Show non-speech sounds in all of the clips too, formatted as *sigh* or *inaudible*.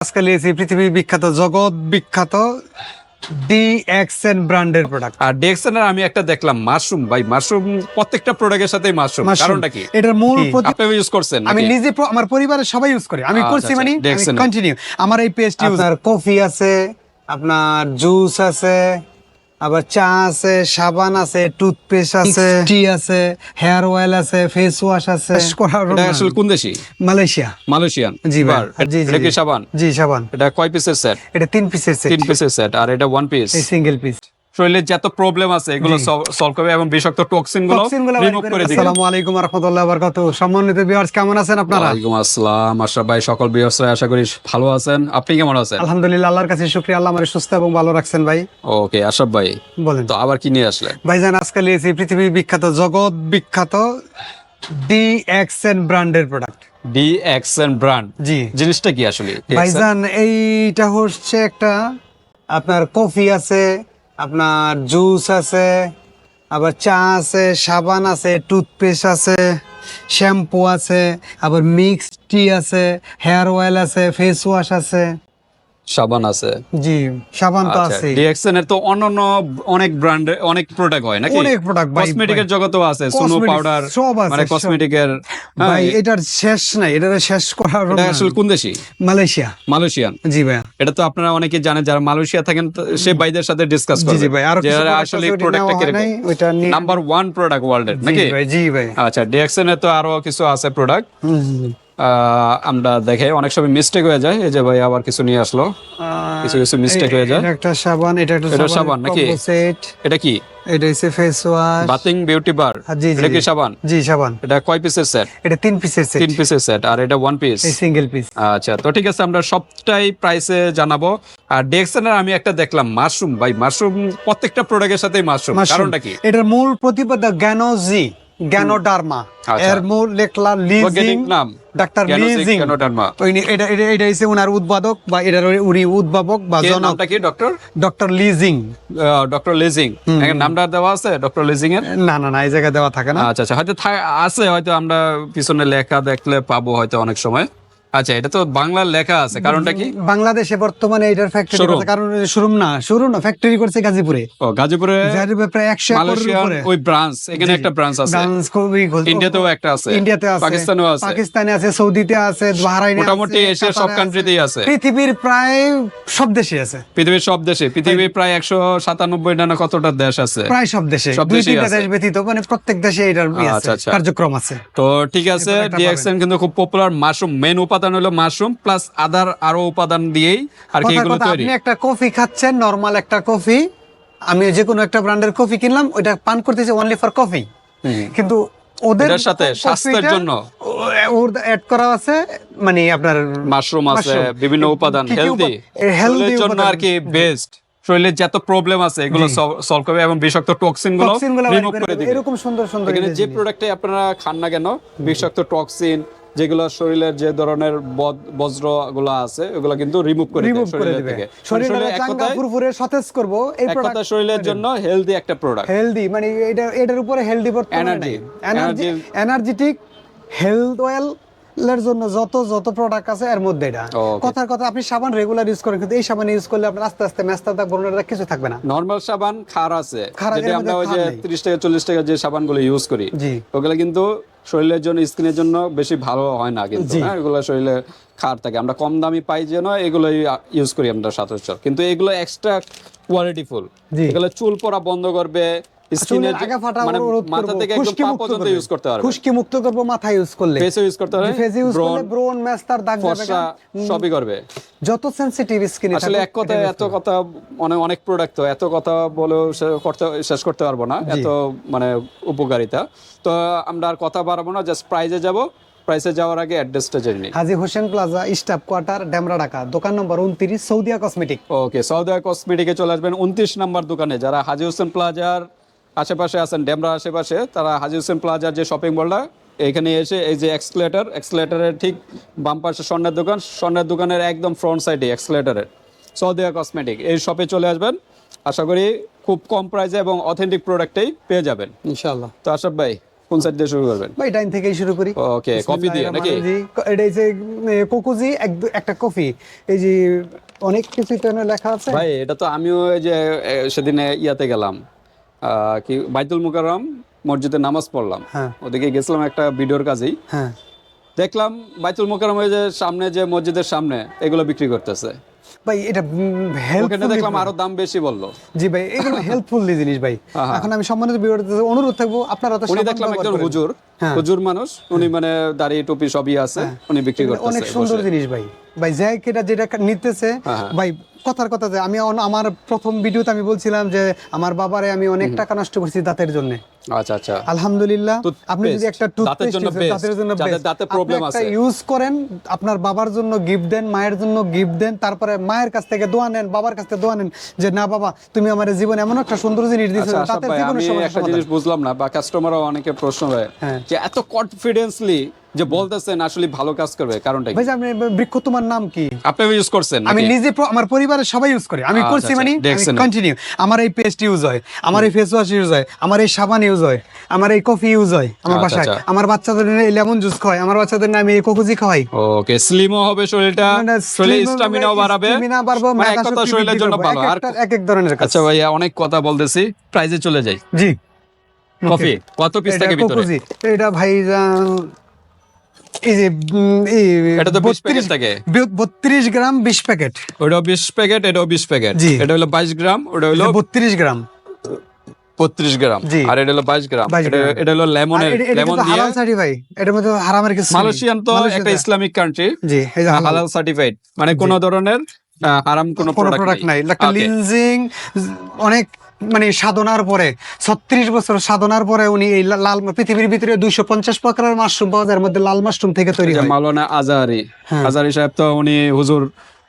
আজকে নিয়েছি পৃথিবীর বিখ্যাত জগৎ বিখ্যাত ডি ব্র্যান্ডের প্রোডাক্ট আর আমি একটা দেখলাম মাশরুম। ভাই মাশরুম প্রত্যেকটা প্রোডাক্টের সাথে মাশরুম। কারণটা কি? এটার মূল? আপনি ইউজ করছেন আমি নিজে আমার পরিবারের সবাই ইউজ করে। আমি আচ্ছা, করছি আচ্ছা, মানে কন্টিনিউ আমার এই পেস্ট আর কফি আছে আপনার জুস আছে আবার চা আছে সাবান আছে টুথপেস্ট আছে টি আছে হেয়ার অয়েল আছে ফেস ওয়াশ আছে। আসলে কোন দেশি? মালয়েশিয়া। মালয়েশিয়ান। জি ভার বার। জি জি এটা কি জি। সাবান? জি সাবান। এটা কয় পিসের সেট এটা তিন পিসের সেট তিন পিসের সেট আর এটা ওয়ান পিস সিঙ্গেল পিস শরীরে যত প্রবলেম আছে এগুলো সলভ করবে এবং বিষাক্ত টক্সিনগুলো রিমুভ করে দিবে। আসসালামু আলাইকুম রাহমাতুল্লাহি ওয়া বারাকাতুহু সম্মানিত ভিউয়ার্স কেমন আছেন আপনারা? ওয়ালাইকুম আসসালাম। আশরাফ ভাই সকল বিয়সরা আশা করি ভালো আছেন। আপনি কেমন আছেন? আলহামদুলিল্লাহ আল্লাহর কাছে শুকরিয়া। আল্লাহ আমারে সুস্থ এবং ভালো রাখছেন ভাই। ওকে আশরাফ ভাই বলেন। তো আবার কি নিয়ে আসলেন? ভাইজান আজকে পৃথিবীর বিখ্যাত জগৎ বিখ্যাত ডি এক্সএন ব্র্যান্ডের product D X N brand জি। জিনিসটা কি আসলে? ভাইজান এইটা হচ্ছে একটা আপনার কফি আছে আপনার জুস আছে, আবার চা আছে, সাবান আছে টুথপেস্ট আছে শ্যাম্পু আছে, আবার মিক্স টি আছে হেয়ার অয়েল আছে ফেস ওয়াশ আছে। সাবান আছে। জি সাবান তো আচ্ছা আছে ডিএক্সএন এর তো অন্যান্য অনেক ব্র্যান্ড অনেক প্রোডাক্ট হয় নাকি? অনেক product ভাই, কসমেটিকের জগতেও আছে সুনো পাউডার সব আছে, মানে কসমেটিকের ভাই এটার শেষ নাই এটার শেষ করার এটা আসলে কোন দেশি? মালয়েশিয়া। মালয়েশিয়ান। জি ভাই এটা তো আপনারা অনেকে জানেন যারা মালয়েশিয়া থাকেন তো সে ভাইদের সাথে ডিসকাস করবে। জি ভাই আরও যে কিছু আসলে প্রোডাক্টটা হয় ওইটা নিয়ে- নাম্বার ওয়ান প্রোডাক্ট ওয়ার্ল্ডের নাকি? ভাই জি ভাই। আচ্ছা ডিএক্সএন এর তো আরও কিছু আছে প্রোডাক্ট। আমরা দেখে অনেক সময় মিস্টেক হয়ে যায়। এই যে ভাই আবার কিছু নিয়ে আসলো। কিছু কিছু মিস্টেক হয়ে যায়। একটা সাবান এটা একটা সাবান নাকি? এটা কি? এটা হচ্ছে face wash bathing beauty bar জি জি এটা কি সাবান? জি সাবান। এটা কয় পিসের সেট এটা তিন পিসের সেট তিন পিসের সেট আর এটা ওয়ান পিস এই সিঙ্গেল পিস আচ্ছা তো ঠিক আছে আমরা সবটাই প্রাইসে জানাব। আর ডেক্সনের আমি একটা দেখলাম মাশরুম ভাই মাশরুম প্রত্যেকটা প্রোডাক্টের সাথে মাশরুম কারণটা কি? এটার মূল প্রতিপাদ্য জ্ঞানোজি জ্ঞানোডার্মা। আচ্ছা। এর মূল লেখলা লিজিং নাম। ডাক্তার লিজিং। Ganoderma। ওই নি- এটা এটা এটা হইছে উনার উদ্ভাবক বা এটার উনি উদ্ভাবক বা জনক। নামটা কি ডক্টর ডক্টর লিজিং। ডক্টর লেজিং। নামটা দেওয়া আছে ডক্টর লিজিং এর না না না এই জায়গায় দেওয়া থাকে না। আচ্ছা আচ্ছা হয়তো আছে হয়তো আমরা পিছনে লেখা দেখলে পাবো হয়তো অনেক সময়। আচ্ছা এটা তো বাংলার লেখা আছে কারণটা কি? বাংলাদেশে বর্তমানে এটার ফ্যাক্টরি? করছে কারণ শোরুম না শোরুম না ফ্যাক্টরি করছে গাজীপুরে। ও গাজীপুরে গাজীপুরে প্রায় একশো একরের মালয়েশিয়ান উপরে। ওই ব্রাঞ্চ এখানে একটা ব্রাঞ্চ আছে। ব্রাঞ্চ খুবই ইন্ডিয়াতেও একটা আছে ইন্ডিয়াতে আছে। পাকিস্তানেও আছে। পাকিস্তানে আছে সৌদিতে আছে বাহরাইনে মোটামুটি এশিয়ার সব কান্ট্রিতেই আছে। পৃথিবীর প্রায় সব দেশে আছে। পৃথিবীর সব দেশে পৃথিবীর প্রায় একশো সাতানব্বই না কতটা দেশ আছে? প্রায় সব দেশে। সব আছে। দেশ ব্যতীত মানে প্রত্যেক দেশে এটার আচ্ছা, আচ্ছা। কার্যক্রম আছে। তো ঠিক আছে ডিএক্সএন কিন্তু খুব পপুলার মাশরুম মেন উপাদান হলো মাশরুম প্লাস আদার আরও উপাদান দিয়েই আর কি এগুলো তৈরি। আপনি একটা কফি খাচ্ছেন নরমাল একটা কফি। আমি যে কোনো একটা ব্র্যান্ডের কফি কিনলাম ওইটা পান করতেছি অনলি ফর কফি কিন্তু ওদের সাথে স্বাস্থ্যের জন্য? ওর অ্যাড করা আছে মানে আপনার মাশরুম আছে বিভিন্ন উপাদান হেলদি শরীরের জন্য আর কি বেস্ট শরীরের যত প্রবলেম আছে এগুলো সলভ করবে এবং বিষাক্ত টক্সিনগুলো রিমুভ করে দিবে। এরকম সুন্দর সুন্দর এখানে যে প্রোডাক্টে আপনারা খান না কেন বিষাক্ত টক্সিন যেগুলো শরীরের যে ধরনের বজ্রগুলো আছে ওগুলো কিন্তু রিমুভ করে রিমুভ করে দিবে। শরীরে চাঙ্গা ফুরফুরে সতেজ করব এই প্রোডাক্ট শরীরের জন্য হেলদি একটা প্রোডাক্ট হেলদি মানে এটা এটার উপরে হেলদি বর্তমানে এনার্জি এনার্জেটিক হেলথ ওয়েল এর জন্য যত যত প্রোডাক্ট আছে এর মধ্যে এটা। কথার কথা আপনি সাবান রেগুলার ইউজ করেন কিন্তু এই সাবান ইউজ করলে আপনার আস্তে আস্তে মেস্তা দাগ ব্রণের কিছু থাকবে না। নর্মাল সাবান খার আছে। যেটা আমরা ওই যে খার নেই। তিরিশ টাকা চল্লিশ টাকা যে সাবানগুলো ইউজ করি জি। ওগুলো কিন্তু শরীরের জন্য স্কিনের জন্য বেশি ভালো হয় না কিন্তু হ্যাঁ? এগুলো শরীরে খার থাকে। আমরা কম দামি পাই যেন এগুলোই ইউজ করি আমরা সচরাচর কিন্তু এগুলো এক্সট্রা কোয়ালিটিফুল এগুলো চুল পড়া বন্ধ করবে স্কিনের আগা ফাটা মানে মাথা থেকে একদম পা পর্যন্ত ইউজ করতে পারবে। খুশকি মুক্ত করব মাথা ইউজ করলে। ফেসে ইউজ করতে পারবে ফেস ইউজ করলে ব্রণ ব্রণ মেস্তার দাগ যাবে সবই করবে। যত সেনসিটিভ স্কিন আসলে এক কথা এত কথা মানে অনেক প্রোডাক্ট তো এত কথা বলেও করতে শেষ করতে পারব না এত মানে উপকারিতা। তো আমরা আর কথা বাড়াবো না জাস্ট প্রাইজে যাব। প্রাইসে যাওয়ার আগে অ্যাড্রেসটা জেনে নিই। Haji Hossain plaza staff quarter Demra Dhaka. দোকান নম্বর উনত্রিশ সৌদিয়া কসমেটিক ওকে সৌদা কসমেটিকে চলে আসবেন। উনত্রিশ নাম্বার দোকানে যারা হাজি হোসেন প্লাজার আশেপাশে আছেন ডেমরা আশেপাশে তারা হাজি হোসেন প্লাজার যে শপিং মলটা এখানে এসে এই যে এক্সক্লেটার এক্সক্লেটারের ঠিক বাম পাশে স্বর্ণের দোকান স্বর্ণের দোকানের একদম ফ্রন্ট সাইডে এক্সক্লেটারের সৌদিয়া কসমেটিক এই শপে চলে আসবেন। আশা করি খুব কম প্রাইসে এবং অথেন্টিক প্রোডাক্টেই পেয়ে যাবেন। ইনশাআল্লাহ। তো আশরাফ ভাই কোন সাইড দিয়ে শুরু করবেন? ভাই ডাইন থেকেই শুরু করি। ওকে কফি দিয়ে নাকি। এটা হচ্ছে কোকুজি একটা কফি এই যে অনেক কিছু লেখা আছে। ভাই এটা তো আমিও এই যে সেদিনে ইয়াতে গেলাম। কি বাইতুল মুকাররম মসজিদে নামাজ পড়লাম। হ্যাঁ। ওদিকে গেছিলাম একটা ভিডিওর কাজেই। হ্যাঁ। দেখলাম বাইতুল মুকাররমের যে সামনে যে মসজিদের সামনে এগুলো বিক্রি করতেছে। ভাই এটা হেল্পফুল দেখলাম আরও দাম বেশি বলল। জি ভাই এগুলো *laughs* হেল্পফুল জিনিস ভাই। এখন আমি সম্মানিত অনুরোধ থাকব আপনারা তো উনি দেখলাম একজন হুজুর। হ্যাঁ। হুজুর মানুষ উনি মানে দাড়ি টুপি সবই আছে উনি বিক্রি এগুলো অনেক সুন্দর জিনিস ভাই। ভাই যাই কেটা যেটা নিতেছে। ভাই কথার কথা যে আমি আমার প্রথম ভিডিওতে আমি বলছিলাম যে আমার বাবারে আমি অনেক টাকা নষ্ট করছি দাঁতের জন্য। আচ্ছা আচ্ছা। আলহামদুলিল্লাহ। আপনি যদি একটা টুথপেস্ট জন্য দাঁতের জন্য দাঁতে আপনি আছে। ইউজ করেন আপনার বাবার জন্য গিফট দেন মায়ের জন্য গিফট দেন তারপরে মায়ের কাছ থেকে দোয়া নেন বাবার কাছ থেকে দোয়া নেন যে না বাবা তুমি আমার জীবনে এমন একটা সুন্দর জিনিস দিয়েছ আচ্ছা দাঁতের একটা জিনিস বুঝলাম না বা কাস্টমারও অনেকে প্রশ্ন হয়। যে এত কনফিডেন্সলি যে বলতেছেন আসলে ভালো কাজ করবে কারণটা ভাই আপনি বৃক্ষ তোমার নাম কি? আপনি ইউজ করছেন আমি নিজে আমার পরিবারের সবাই ইউজ করে। আমি আচ্ছা, করছি আচ্ছা, মানে কন্টিনিউ আমার এই পেস্ট ইউজ হয় আমার এই ফেস ওয়াশ ইউজ হয় আমার এই সাবান ইউজ হয়। আমার এই কফি ইউজ হয় আমার আচ্ছা, বাসায়। আচ্ছা। আমার বাচ্চাদের লেমন জুস খাওয়াই। আমার বাচ্চাদের আমি এই কোকোজি খাওয়াই। ওকে স্লিমও হবে শরীরটা। শরীরে স্টামিনাও বাড়াবে। stamina বাড়বে, মানে এক মেধা কথা শরীরের জন্য ভালো। আর এক এক ধরনের কাজ। আচ্ছা ভাইয়া অনেক কথা বলতেছি। প্রাইজে চলে যাই। জি। কফি কত পিস থাকে ভিতরে? কোকোজি এটা ভাই এটা তো 20 প্যাকেট 32 থাকে। গ্রাম বিশ প্যাকেট ওটাও বিশ প্যাকেট। এটা হলো বাইশ গ্রাম ওটা হলো বত্রিশ গ্রাম। গ্রাম। আর এটা হলো 22 গ্রাম। এটা হলো এটা লেমন দিয়ে সার্টিফাই এটার মধ্যে হারামের কিছু মালয়েশিয়ান তো একটা ইসলামিক কান্ট্রি জি হালাল। সার্টিফাইড মানে কোন ধরনের হারাম কোনো প্রোডাক্ট নাই। একটা লিনজিং অনেক মানে সাধনার পরে ছত্রিশ বছর সাধনার পরে উনি এই লাল পৃথিবীর ভিতরে দুইশো পঞ্চাশ প্রকারের মাশরুম পাওয়া যায়। মধ্যে লাল মাশরুম থেকে তৈরি হয়। মাওলানা আজারি হ্যাঁ। আজারি সাহেব তো উনি হুজুর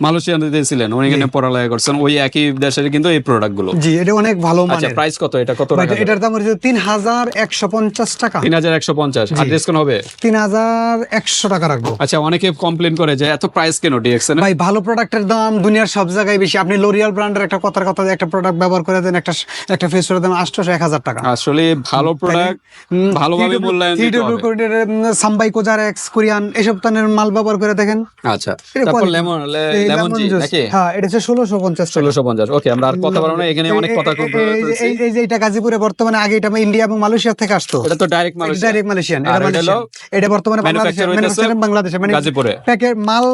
মালয়েশিয়াতে ছিলেন উনি এখানে পড়ালেখা করছেন ওই একই দেশের কিন্তু এই প্রোডাক্টগুলো। জি এটা অনেক ভালো আচ্ছা প্রাইস কত? এটা কত টাকা? এটার দাম হচ্ছে তিন হাজার একশো পঞ্চাশ টাকা। তিন হাজার একশো পঞ্চাশ। আর ডিসকাউন্ট হবে? তিন হাজার একশো টাকা রাখব। আচ্ছা অনেকে কমপ্লেন করে যে এত প্রাইস কেন ডিএক্সএন ভাই ভালো প্রোডাক্টের দাম দুনিয়ার সব জায়গায় বেশি। আপনি লোরিয়াল ব্র্যান্ডের একটা কথার কথা একটা প্রোডাক্ট ব্যবহার করে দেন একটা একটা ফেস দাম আটশোশো এক হাজার টাকা। আসলে ভালো প্রোডাক্ট ভালোভাবে মূল্যায়ন দিতে হবে। সাম্বাই কোজার এক্স কোরিয়ান এসব ধরনের মাল ব্যবহার করে দেখেন। আচ্ছা তারপর লেমন লেমন হ্যাঁ এটা হচ্ছে ষোলোশো পঞ্চাশ টাকা। ষোলোশো পঞ্চাশ ওকে আমরা আর কথা বলব না এখানে অনেক কথা এই- এই- এই- এই- এই যে এটা গাজীপুরে বর্তমানে আগে এটা ইন্ডিয়া এবং মালয়েশিয়া থেকে আসতো। এটা তো ডাইরেক্ট মালয়েশিয়া ডাইরেক্ট মালয়েশিয়ান এটা এটা মালয়েশিয়ান। এটা বর্তমানে বাংলাদেশে manufacture বাংলাদেশে মানে গাজীপুরে। প্যাকেট মাল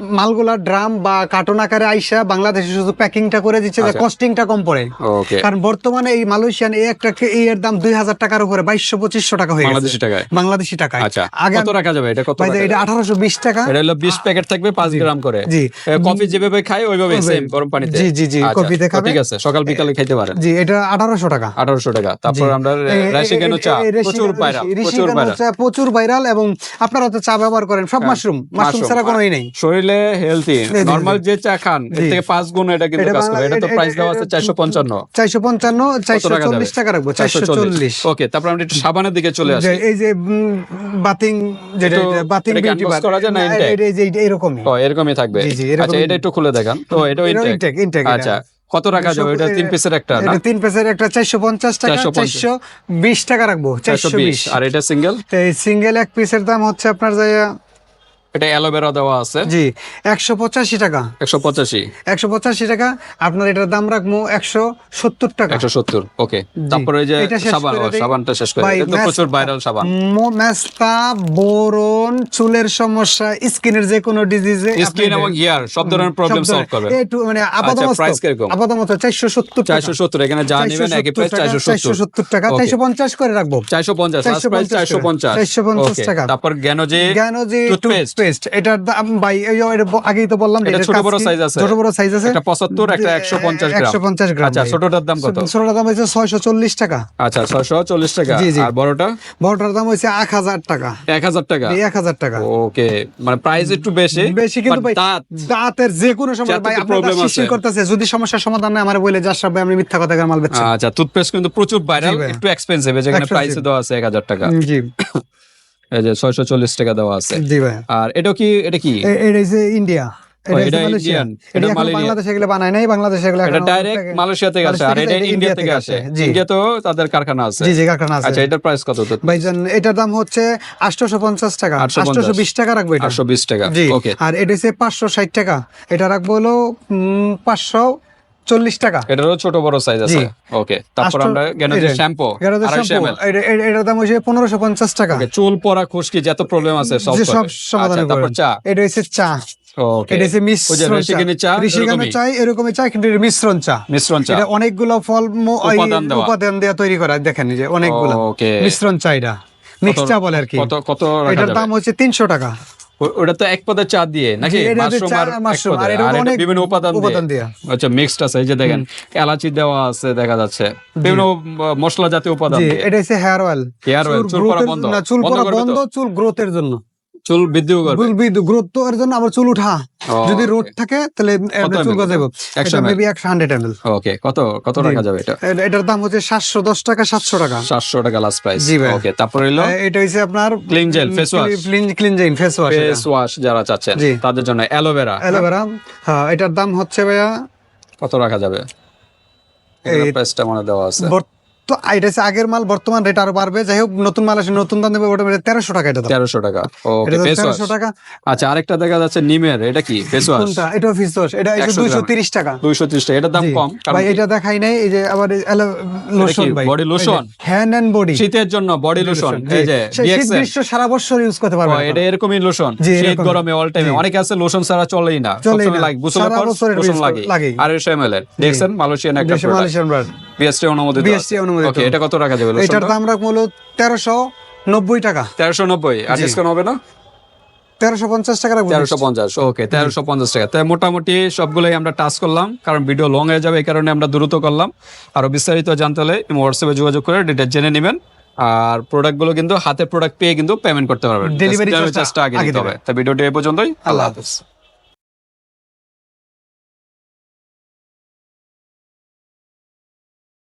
মালগুলা ড্রাম বা কার্টন আকারে আইসা বাংলাদেশে শুধু প্যাকিংটা করে দিচ্ছে যে আচ্ছা। কস্টিংটা কম পড়ে। ওকে। কারণ বর্তমানে এই মালয়েশিয়ান এই একটা এর দাম দুই হাজার টাকার উপরে বাইশশো পঁচিশশো টাকা হয়ে গেছে। বাংলাদেশি টাকায়? বাংলাদেশি টাকায়। আচ্ছা। আগে কত রাখা যাবে এটা? কত এটা যাবে? আঠারোশো বিশ টাকা। এটা হলো বিশ প্যাকেট থাকবে পাঁচ গ্রাম করে। জি। কফি যেভাবে খাই ওইভাবে সেম গরম পানিতে। জি, জি, জি, আচ্ছা, কফিতে খাবে। ঠিক আছে সকাল বিকালে খেতে পারেন। জি এটা আঠারোশো টাকা। আঠারোশো টাকা। তারপর আমরা রেশিকেনো চা? প্রচুর ভাইরাল প্রচুর ভাইরাল। প্রচুর ভাইরাল এবং আপনারা তো চা ব্যবহার করেন। সব মাশরুম। মাশরুম ছাড়া কোনোই নেই। শরীরে হেলদি জি। যে চা খান এর থেকে পাঁচ গুণ এটা কিন্তু কাজ করে। এটা তো প্রাইস দেওয়া আছে এটা- চারশো পঞ্চান্ন। চারশো পঞ্চান্ন চারশো চল্লিশ টাকা রাখব চারশো চল্লিশ। ওকে তারপর আমরা একটু সাবানের দিকে চলে আসি। এই যে বাতিং যেটা এটা বাতিং এটা বিউটি unbox করা যায় না intake? এরকমই ও এরকমই থাকবে। জি, জি। আচ্ছা এটা একটু খুলে দেখান। তো এটা ইনটেক ইনটেক আচ্ছা কত টাকা যাবে? এটা তিন পিসের একটা না? এটা তিন পিসের একটা চারশো পঞ্চাশ টাকা 450 চারশো বিশ টাকা রাখব চারশো চারশো বিশ বিশ আর এটা সিঙ্গেল এই সিঙ্গেল এক পিসের দাম হচ্ছে আপনার যে এটা অ্যালোভেরা দেওয়া আছে। জি একশো পঁচাশি টাকা। একশো পঁচাশি। একশো পঁচাশি টাকা আপনার এটার দাম রাখব একশো সত্তর টাকা। একশো সত্তর ওকে। তারপরে যে সাবান। সাবানটা শেষ করে। এটা প্রচুর ভাইরাল সাবান। মেস্তা বোরন চুলের সমস্যা স্কিনের যে কোনো ডিজিজে স্কিন এবং ইয়ার সব ধরনের প্রবলেম সলভ করবে। একটু মানে আপাতত আচ্ছা, price কীরকম? আপাতত চারশো সত্তর চারশো সত্তর এখানে যা নেবেন একই প্রাইস চারশো চারশো সত্তর। সত্তর টাকা Okay. চারশো পঞ্চাশ করে রাখব। চারশো পঞ্চাশ লাস্ট প্রাইস 450 পঞ্চাশ 450 টাকা। তারপর জ্ঞান যে টুথপেস্ট টুথপেস্ট এটার দাম ভাই আগেই তো বললাম এটা ছোট বড় size আছে? ছোট বড় সাইজ আছে। একটা পঁচাত্তর একটা একশো পঞ্চাশ গ্রাম। একশো পঞ্চাশ গ্রাম আচ্ছা ছোটটার দাম কত? ছোটটার দাম ছয়শো চল্লিশ টাকা। আচ্ছা ছয়শো চল্লিশ টাকা। জি, জি। আর বড়টা? বড়টার দাম এক হাজার টাকা। এক হাজার টাকা? এই এক হাজার টাকা। ওকে মানে প্রাইস একটু বেশি বেশি কিন্তু ভাই দাঁত। দাঁতের যে কোনো সমস্যা ভাই আছে। করতেছে যদি সমস্যার সমাধান না আমার বলে যার সব ভাই আমি মিথ্যা কথা মাল বেচছি। আচ্ছা টুথপেস্ট কিন্তু প্রচুর ভাইরাল একটু এক্সপেন্সিভ যেখানে। প্রাইস দেওয়া আছে এক হাজার টাকা। জি। *coughs* এই যে ছয়শো চল্লিশ টাকা দেওয়া আছে। জি ভাই আর এটা কি এটা কি? এটা ইন্ডিয়া। এটা এটা হচ্ছে মালয়েশিয়া। ইন্ডিয়ান। এটা এটা এখন মালয়েশিয়া বাংলাদেশে এগুলো বানায় নাই বাংলাদেশে এগুলো এটা ডাইরেক্ট থেকে- মালয়েশিয়া থেকে আসে। আর এটা ইন্ডিয়া থেকে আসে জি। ইন্ডিয়াতেও তাদের কারখানা আছে। জি জি কারখানা আছে। আচ্ছা এটার প্রাইস কত? ভাইজান এটার দাম হচ্ছে আটশোশো পঞ্চাশ টাকা। 850 আটশোশো বিশ টাকা রাখব এটা। টাকা। ওকে আর এটা হচ্ছে পাঁচশো ষাট টাকা। এটা রাখব হলো পাঁচশো চল্লিশ টাকা। এটারও ছোট বড় সাইজ আছে। ওকে তারপর আমরা যে, শ্যাম্পু এটার দাম হচ্ছে পনেরোশো পঞ্চাশ টাকা। চুল পড়া খুশকি যত প্রবলেম আছে সব সব সমাধান আচ্ছা, তারপর চা। এটা হচ্ছে চা। অনেকগুলো ফল উপাদান দেওয়া। তৈরি করা দেখেন যে অনেকগুলো। মিশ্রণ চা এটা। মিক্স চা বলে আর কি। কত এটার দাম হচ্ছে তিনশো টাকা। ওটা তো এক পদের চা দিয়ে নাকি? জি, এটা হচ্ছে মাশরুম আর আর মাশরুম, আর এটা অনেক বিভিন্ন উপাদান উপাদান দিয়ে। আচ্ছা মিক্সড আছে এই যে দেখেন এলাচি দেওয়া আছে দেখা যাচ্ছে। বিভিন্ন মশলা জাতীয় উপাদান। এটা হচ্ছে হেয়ার অয়েল হেয়ার অয়েল চুল পড়া বন্ধ। না চুল পড়া বন্ধ চুল গ্রোথের জন্য। চুল বৃদ্ধিও করবে? গ্রোথ তো এর জন্য আবার চুল উঠা। যদি রোড থাকে তাহলে আপনার চুল 100 এটা মেবি একশো হান্ড্রেড এম এল ওকে কত কত রাখা যাবে এটা? এটার দাম হচ্ছে সাতশো দশ টাকা সাতশো টাকা। সাতশো টাকা লাস্ট প্রাইস জি ভাই। ওকে তারপর হলো এটা হচ্ছে আপনার Clean gel, face wash। Clean gel face wash face wash যারা চাচ্ছেন তাদের জন্য অ্যালোভেরা। অ্যালোভেরা হ্যাঁ এটার দাম হচ্ছে ভাইয়া কত রাখা যাবে? এই- প্রাইসটা মনে দেওয়া আছে। তো এটা হচ্ছে আগের মাল বর্তমান রেট আরও বাড়বে। যাই হোক নতুন মাল আসে নতুন দাম দেবে ওটা তেরোশো টাকা এটা তেরোশো টাকা। ওকে এটা তেরোশো টাকা। আচ্ছা আরেকটা দেখা যাচ্ছে নিমের এটা কি? ফেস ওয়াশ এটা ফিস ওয়াশ এটা 100 দুইশো তিরিশ টাকা। দুইশো ত্রিশ টাকা। এটার দাম কম ভাই এটা দেখাই নাই এই যে আবার লোশন ভাই। Body lotion? Hand and body শীতের জন্য বডি লোশন এই যে শীত গ্রীষ্ম সারা বছর ইউজ করতে ও, পারবেন এটা এরকমই লোশন শীত গরমে অল টাইমে। অনেকে আছে লোশন ছাড়া চলেই না। সবসময়। লাগে। গোসলের পর লোশন লাগে আর এস এম এল এর। দেখছেন? মালয়েশিয়ান একটা দেশে মালয়েশিয়ান ব্র্যান্ড বিএসটি অনুমোদিত BST অনুমোদিত। ওকে এটা কত যাবে এটার দাম টাকা। তেরোশো নব্বই আর ডিসকাউন্ট হবে না? তেরোশো পঞ্চাশ টাকা তেরোশো পঞ্চাশ ওকে তেরোশো পঞ্চাশ টাকা। তাই মোটামুটি সবগুলোই আমরা টাচ করলাম কারণ ভিডিও লং হয়ে যাবে এই কারণে আমরা দ্রুত করলাম। আরও বিস্তারিত জানতে হলে হোয়াটসঅ্যাপে যোগাযোগ করে ডিটেল জেনে নেবেন। আর প্রোডাক্টগুলো কিন্তু হাতে প্রোডাক্ট পেয়ে কিন্তু পেমেন্ট করতে পারবেন। Delivery Delivery charge টা charge টা আগে দিতে হবে। তাই ভিডিওটি এই পর্যন্তই। আল্লাহ হাফেজ।